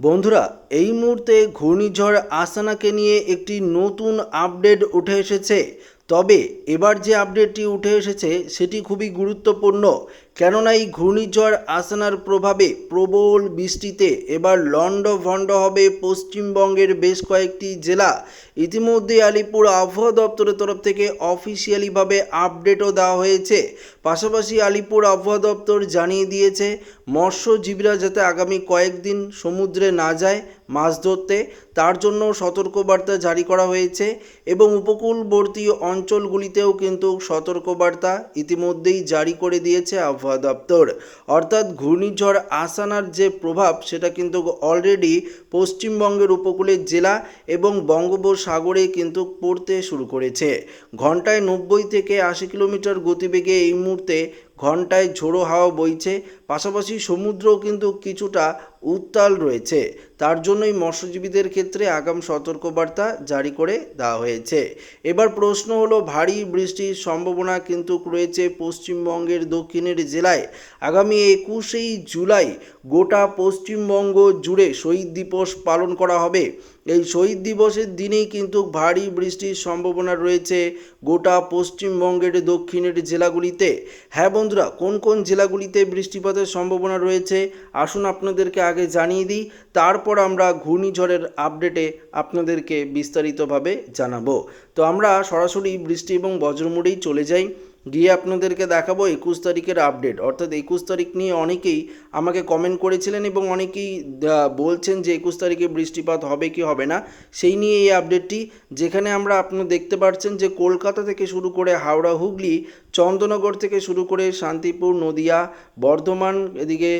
বন্ধুরা, এই মুহূর্তে ঘূর্ণিঝড় আসানাকে নিয়ে একটি নতুন আপডেট উঠে এসেছে। তবে এবার যে আপডেটটি উঠে এসেছে, সেটি খুবই গুরুত্বপূর্ণ। কেননা এই ঘূর্ণিঝড় আসানার প্রভাবে প্রবল বৃষ্টিতে এবার লন্ড ভন্ড হবে পশ্চিমবঙ্গের বেশ কয়েকটি জেলা। ইতিমধ্যে আলিপুর আবহাওয়া দপ্তরের তরফ থেকে অফিসিয়ালিভাবে আপডেটও দেওয়া হয়েছে। পাশাপাশি আলিপুর আবহাওয়া দপ্তর জানিয়ে দিয়েছে মৎস্যজীবীরা যাতে আগামী কয়েকদিন সমুদ্রে না যায় মাছ ধরতে, তার জন্য সতর্কবার্তা জারি করা হয়েছে এবং উপকূলবর্তী অঞ্চলগুলিতেও কিন্তু সতর্কবার্তা ইতিমধ্যেই জারি করে দিয়েছে আবহাওয়া দপ্তর। অর্থাৎ ঘূর্ণিঝড় আসানার যে প্রভাব, সেটা কিন্তু অলরেডি পশ্চিমবঙ্গের উপকূলের জেলা এবং বঙ্গোপসাগরে কিন্তু পড়তে শুরু করেছে। ঘন্টায় নব্বই থেকে আশি কিলোমিটার গতিবেগে এই মুহূর্তে ঘন্টায় ঝোড়ো হাওয়া বইছে। পাশাপাশি সমুদ্রও কিন্তু কিছুটা উত্তাল রয়েছে। তার জন্যই মৎস্যজীবীদের ক্ষেত্রে আগাম সতর্কবার্তা জারি করে দেওয়া হয়েছে। এবার প্রশ্ন হলো, ভারী বৃষ্টির সম্ভাবনা কিন্তু রয়েছে পশ্চিমবঙ্গের দক্ষিণের জেলায়। আগামী একুশেই জুলাই গোটা পশ্চিমবঙ্গ জুড়ে শহীদ দিবস পালন করা হবে। এই শহীদ দিবসের দিনেই কিন্তু ভারী বৃষ্টির সম্ভাবনা রয়েছে গোটা পশ্চিমবঙ্গের দক্ষিণের জেলাগুলিতে। হ্যাঁ বন্ধুরা, কোন কোন জেলাগুলিতে বৃষ্টিপাতের সম্ভাবনা রয়েছে? আসুন আপনাদেরকে আগে জানিয়ে দিই, তারপর আমরা ঘূর্ণিঝড়ের আপডেটে আপনাদেরকে বিস্তারিতভাবে জানাব। তো আমরা সরাসরি বৃষ্টি এবং বজ্রমুড়েই চলে যাই। গিয়ে আপনাদেরকে দেখাবো একুশ তারিখের আপডেট অর্থাৎ একুশ তারিখ নিয়ে অনেকেই আমাকে কমেন্ট করেছিলেন এবং অনেকেই বলছেন যে একুশ তারিখে বৃষ্টিপাত হবে কি হবে না। সেই নিয়ে এই আপডেটটি যেখানে আমরা আপনি দেখতে পাচ্ছেন যে কলকাতা থেকে শুরু করে হাওড়া, হুগলি চন্দ্রনগর থেকে শুরু করে শান্তিপুর, নদিয়া, বর্ধমান, এদিকে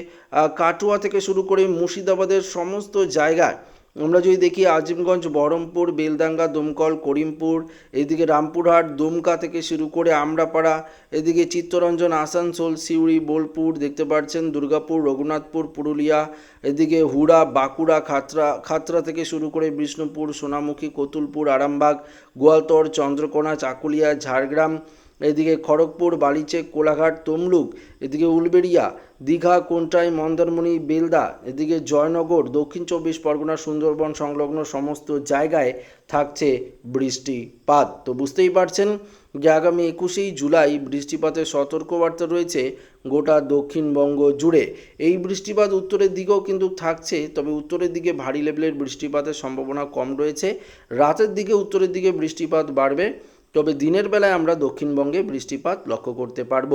কাটুয়া থেকে শুরু করে মুর্শিদাবাদের সমস্ত জায়গায় আমরা যদি দেখি আজিমগঞ্জ, বহরমপুর বেলদাঙ্গা দমকল, করিমপুর, এদিকে রামপুরহাট, দুমকা থেকে শুরু করে আমরাপাড়া, এদিকে চিত্তরঞ্জন, আসানসোল, সিউড়ি, বোলপুর দেখতে পাচ্ছেন দুর্গাপুর, রঘুনাথপুর, পুরুলিয়া, এদিকে হুড়া, বাঁকুড়া, খাতরা খাতড়া থেকে শুরু করে বিষ্ণুপুর, সোনামুখী, কতুলপুর, আরামবাগ, গোয়ালতর, চন্দ্রকোনা, চাকুলিয়া, ঝাড়গ্রাম এদিকে খড়গপুর বালিচেক কোলাঘাট, তমলুক, এদিকে উলবেড়িয়া, দীঘা, কোনটাই, মন্দারমণি, বেলদা, এদিকে জয়নগর, দক্ষিণ চব্বিশ পরগনা, সুন্দরবন সংলগ্ন সমস্ত জায়গায় থাকছে বৃষ্টিপাত। তো বুঝতেই পারছেন যে আগামী একুশেই জুলাই বৃষ্টিপাতের সতর্কবার্তা রয়েছে গোটা দক্ষিণবঙ্গ জুড়ে। এই বৃষ্টিপাত উত্তরের দিকেও কিন্তু থাকছে, তবে উত্তরের দিকে ভারী লেভেলের বৃষ্টিপাতের সম্ভাবনা কম রয়েছে। রাতের দিকে উত্তরের দিকে বৃষ্টিপাত বাড়বে। তবে দিনের বেলায় আমরা দক্ষিণবঙ্গে বৃষ্টিপাত লক্ষ্য করতে পারব।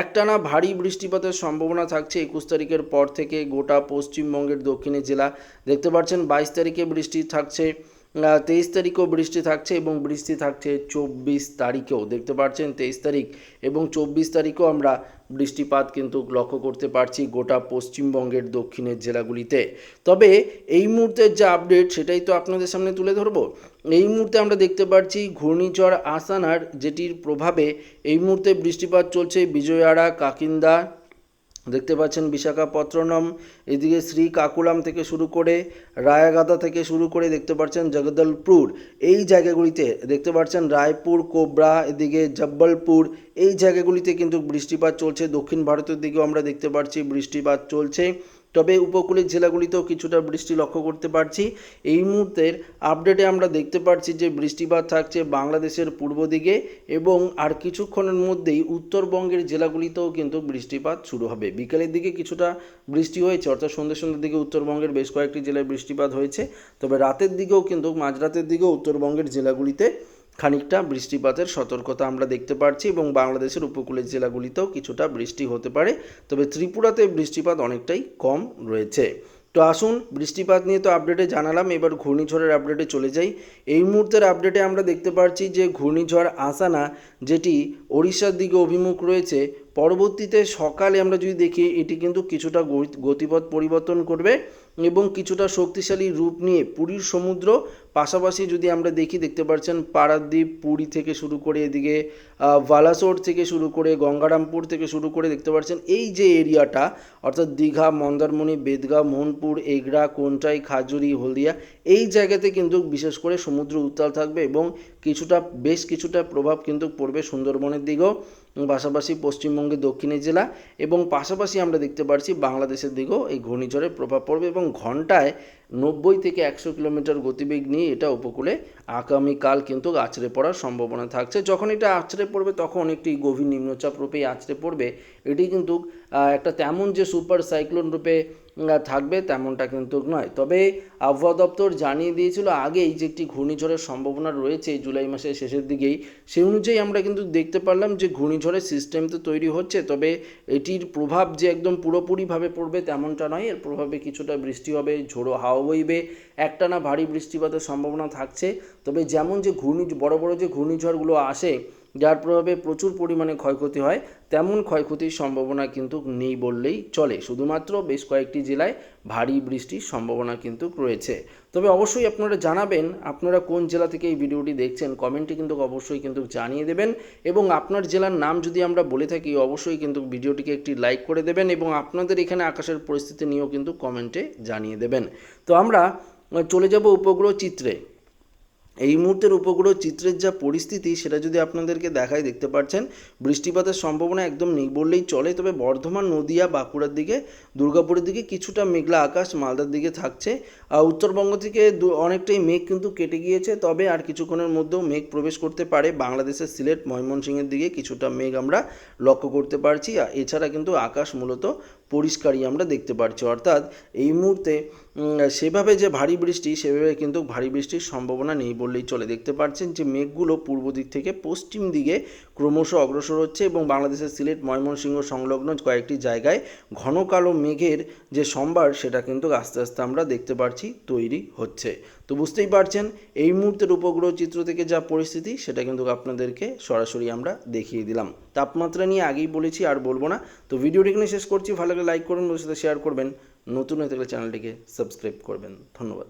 একটানা ভারী বৃষ্টিপাতের সম্ভাবনা থাকছে একুশ তারিখের পর থেকে গোটা পশ্চিমবঙ্গের দক্ষিণে জেলা। দেখতে পাচ্ছেন বাইশ তারিখে বৃষ্টি থাকছে। তেইশ তারিখেও বৃষ্টি থাকছে এবং বৃষ্টি থাকছে চব্বিশ তারিখেও। দেখতে পাচ্ছেন তেইশ তারিখ এবং চব্বিশ তারিখেও আমরা বৃষ্টিপাত কিন্তু লক্ষ্য করতে পারছি গোটা পশ্চিমবঙ্গের দক্ষিণের জেলাগুলিতে। তবে এই মুহূর্তের যে আপডেট সেটাই তো আপনাদের সামনে তুলে ধরবো। এই মুহূর্তে আমরা দেখতে পাচ্ছি ঘূর্ণিঝড় আসানার যেটির প্রভাবে এই মুহূর্তে বৃষ্টিপাত চলছে বিজয়াড়া, কাকিন্দা দেখতে পাচ্ছেন বিশাখাপত্তনম, এদিকে শ্রী কাকুলাম থেকে শুরু করে রায়াগাদা থেকে শুরু করে দেখতে পাচ্ছেন জগদলপুর, এই জায়গাগুলিতে দেখতে পাচ্ছেন রায়পুর, কোবরা, এদিকে জব্বলপুর, এই জায়গাগুলিতে কিন্তু বৃষ্টিপাত চলছে। দক্ষিণ ভারতের দিকেও আমরা দেখতে পাচ্ছি বৃষ্টিপাত চলছে। তবে উপকূলের জেলাগুলিতেও কিছুটা বৃষ্টি লক্ষ্য করতে পারছি। এই মুহূর্তের আপডেটে আমরা দেখতে পাচ্ছি যে বৃষ্টিপাত থাকছে বাংলাদেশের পূর্ব দিকে এবং আর কিছুক্ষণের মধ্যেই উত্তরবঙ্গের জেলাগুলিতেও কিন্তু বৃষ্টিপাত শুরু হবে। বিকেলের দিকে কিছুটা বৃষ্টি হয়েছে, অর্থাৎ সন্ধ্যে সন্ধ্যের দিকে উত্তরবঙ্গের বেশ কয়েকটি জেলায় বৃষ্টিপাত হয়েছে। তবে রাতের দিকেও কিন্তু, মাঝরাতের দিকেও উত্তরবঙ্গের জেলাগুলিতে খানিকটা বৃষ্টিপাতের সতর্কতা আমরা দেখতে পারছি এবং বাংলাদেশের উপকূলের জেলাগুলিতেও কিছুটা বৃষ্টি হতে পারে। তবে ত্রিপুরাতে বৃষ্টিপাত অনেকটাই কম রয়েছে। তো আসুন বৃষ্টিপাত নিয়ে তো আপডেটে জানালাম, এবার ঘূর্ণিঝড়ের আপডেটে চলে যাই। এই মুহূর্তের আপডেটে আমরা দেখতে পাচ্ছি যে ঘূর্ণিঝড় আসানা, যেটি ওড়িশার দিকে অভিমুখ রয়েছে পরবর্তীতে সকালে আমরা যদি দেখি, এটি কিন্তু কিছুটা গতিপথ পরিবর্তন করবে এবং কিছুটা শক্তিশালী রূপ নিয়ে পুরীর সমুদ্র পাশাপাশি যদি আমরা দেখি, দেখতে পাচ্ছেন পারাদ্বীপ, পুরী থেকে শুরু করে এদিকে বালাসোর থেকে শুরু করে গঙ্গারামপুর থেকে শুরু করে দেখতে পাচ্ছেন এই যে এরিয়াটা, অর্থাৎ দীঘা, মন্দারমণি, বেদগাঁ, মোহনপুর, এগরা, কোনটাই, খাজুরি, হলদিয়া, এই জায়গাতে কিন্তু বিশেষ করে সমুদ্র উত্তাল থাকবে এবং কিছুটা, বেশ কিছুটা প্রভাব কিন্তু পড়বে সুন্দরবনের দিকেও। পাশাপাশি পশ্চিমবঙ্গের দক্ষিণের জেলা এবং পাশাপাশি আমরা দেখতে পাচ্ছি বাংলাদেশের দিকেও এই ঘূর্ণিঝড়ের প্রভাব পড়বে এবং ঘন্টায় নব্বই থেকে একশো কিলোমিটার গতিবেগ নিয়ে এটা উপকূলে আগামীকাল কিন্তু আছড়ে পড়ার সম্ভাবনা থাকছে। যখন এটা আছড়ে পড়বে তখন একটি গভীর নিম্নচাপ রূপেই আছড়ে পড়বে। এটি কিন্তু একটা তেমন যে সুপার সাইক্লোন রূপে থাকবে তেমনটা কিন্তু নয়। তবে আবহাওয়া দপ্তর জানিয়ে দিয়েছিল আগেই যে একটি ঘূর্ণিঝড়ের সম্ভাবনা রয়েছে জুলাই মাসের শেষের দিকেই, সেই অনুযায়ী আমরা কিন্তু দেখতে পারলাম যে ঘূর্ণিঝড়ের সিস্টেম তো তৈরি হচ্ছে, তবে এটির প্রভাব যে একদম পুরোপুরিভাবে পড়বে তেমনটা নয়। এর প্রভাবে কিছুটা বৃষ্টি হবে, ঝোড়ো হাওয়া বইবে, একটানা ভারী বৃষ্টিপাতের সম্ভাবনা থাকছে। তবে যেমন যে ঘূর্ণি, বড় বড় যে ঘূর্ণিঝড়গুলো আসে যার প্রভাবে প্রচুর পরিমাণে ক্ষয়ক্ষতি হয়, তেমন ক্ষয়ক্ষতির সম্ভাবনা কিন্তু নেই বললেই চলে। শুধুমাত্র বেশ কয়েকটি জেলায় ভারী বৃষ্টির সম্ভাবনা কিন্তু রয়েছে। তবে অবশ্যই আপনারা জানাবেন, আপনারা কোন জেলা থেকে এই ভিডিওটি দেখছেন, কমেন্টে কিন্তু অবশ্যই কিন্তু জানিয়ে দেবেন এবং আপনার জেলার নাম যদি আমরা বলে থাকি, অবশ্যই কিন্তু ভিডিওটিকে একটি লাইক করে দেবেন এবং আপনাদের এখানে আকাশের পরিস্থিতি নিয়েও কিন্তু কমেন্টে জানিয়ে দেবেন। তো আমরা চলে যাব উপগ্রহ চিত্রে। এই মুহূর্তের উপগ্রহ চিত্রের যা পরিস্থিতি, সেটা যদি আপনাদেরকে দেখায়, দেখতে পাচ্ছেন, বৃষ্টিপাতের সম্ভাবনা একদম নেই বললেই চলে। তবে বর্ধমান নদিয়া, বাঁকুড়ার দিকে, দুর্গাপুরের দিকে কিছুটা মেঘলা আকাশ মালদার দিকে থাকছে। আর উত্তরবঙ্গ থেকে অনেকটাই মেঘ কিন্তু কেটে গিয়েছে। তবে আর কিছুক্ষণের মধ্যেও মেঘ প্রবেশ করতে পারে। বাংলাদেশের সিলেট, ময়মনসিংহের দিকে কিছুটা মেঘ আমরা লক্ষ্য করতে পারছি। আর এছাড়া কিন্তু আকাশ মূলত পরিষ্কারই আমরা দেখতে পাচ্ছি অর্থাৎ এই মুহূর্তে সেভাবে যে ভারী বৃষ্টি, সেভাবে কিন্তু ভারী বৃষ্টির সম্ভাবনা নেই বললেই চলে। দেখতে পাচ্ছেন যে মেঘগুলো পূর্ব দিক থেকে পশ্চিম দিকে ক্রমশ অগ্রসর হচ্ছে এবং বাংলাদেশের সিলেট, ময়মনসিংহ সংলগ্ন কয়েকটি জায়গায় ঘন কালো মেঘের যে সম্ভার, সেটা কিন্তু আস্তে আস্তে আমরা দেখতে পাচ্ছি, তৈরি হচ্ছে। তো বুঝতেই পারছেন, এই মুহূর্তের উপগ্রহ চিত্র থেকে যা পরিস্থিতি, সেটা কিন্তু আপনাদেরকে সরাসরি আমরা দেখিয়ে দিলাম। তাপমাত্রা নিয়ে আগেই বলেছি, আর বলব না। তো ভিডিওটি এখানে শেষ করছি। ভালো লাগলে লাইক করবেন বন্ধুদের সাথে শেয়ার করবেন। নতুন হয়ে থাকলে চ্যানেলটিকে সাবস্ক্রাইব করবেন। ধন্যবাদ।